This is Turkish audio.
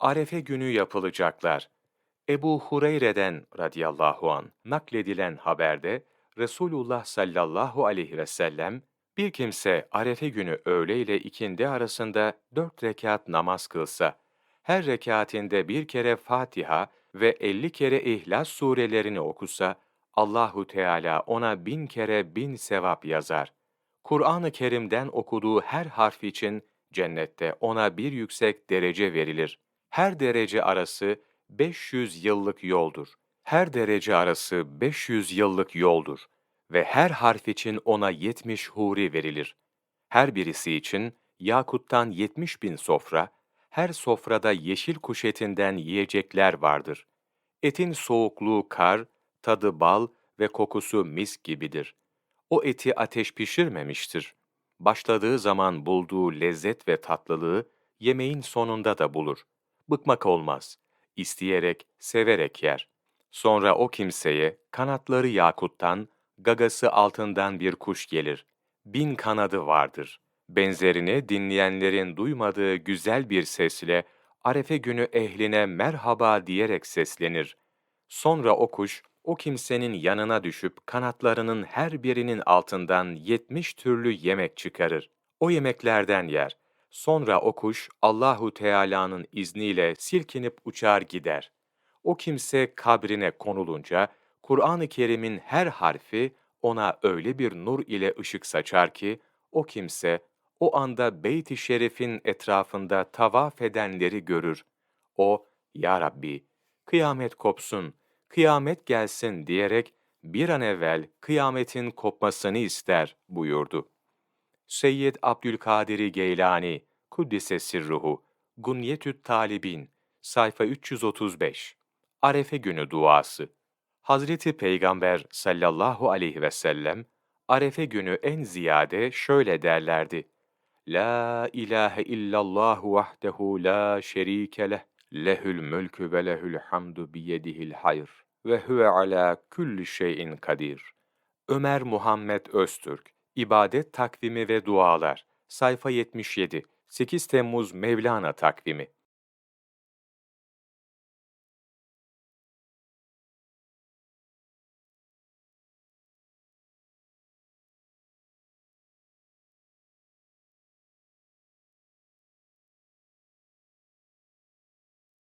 Arefe günü yapılacaklar. Ebu Hureyre'den radıyallahu an nakledilen haberde Resulullah sallallahu aleyhi ve sellem bir kimse Arefe günü öğle ile ikindi arasında dört rekat namaz kılsa, her rekatinde bir kere Fatiha ve elli kere İhlas surelerini okusa, Allahu Teala ona bin kere bin sevap yazar. Kur'an-ı Kerim'den okuduğu her harf için cennette ona bir yüksek derece verilir. Her derece arası 500 yıllık yoldur. Her derece arası 500 yıllık yoldur ve her harf için ona 70 huri verilir. Her birisi için yakuttan 70 bin sofra, her sofrada yeşil kuş etinden yiyecekler vardır. Etin soğukluğu kar, tadı bal ve kokusu mis gibidir. O eti ateş pişirmemiştir. Başladığı zaman bulduğu lezzet ve tatlılığı yemeğin sonunda da bulur. Bıkmak olmaz. İsteyerek, severek yer. Sonra o kimseye kanatları yakuttan, gagası altından bir kuş gelir. Bin kanadı vardır. Benzerini dinleyenlerin duymadığı güzel bir sesle Arefe günü ehline merhaba diyerek seslenir. Sonra o kuş, o kimsenin yanına düşüp kanatlarının her birinin altından yetmiş türlü yemek çıkarır. O yemeklerden yer. Sonra o kuş Allahu Teala'nın izniyle silkinip uçar gider. O kimse kabrine konulunca Kur'an-ı Kerim'in her harfi ona öyle bir nur ile ışık saçar ki o kimse o anda Beyt-i Şerif'in etrafında tavaf edenleri görür. O, Ya Rabbi, kıyamet kopsun, kıyamet gelsin diyerek bir an evvel kıyametin kopmasını ister buyurdu. Seyyid Abdülkadir Geylani, Kuddise Sirruhu, Gunyetü't Talibin, sayfa 335. Arefe günü duası. Hazreti Peygamber sallallahu aleyhi ve sellem, Arefe günü en ziyade şöyle derlerdi. La ilahe illallah vahdehu la şerike leh, lehül mülkü ve lehül hamdu biyedihil hayr ve huve ala kulli şeyin kadir. Ömer Muhammed Öztürk, İbadet Takvimi ve Dualar, sayfa 77, 8 Temmuz Mevlana Takvimi.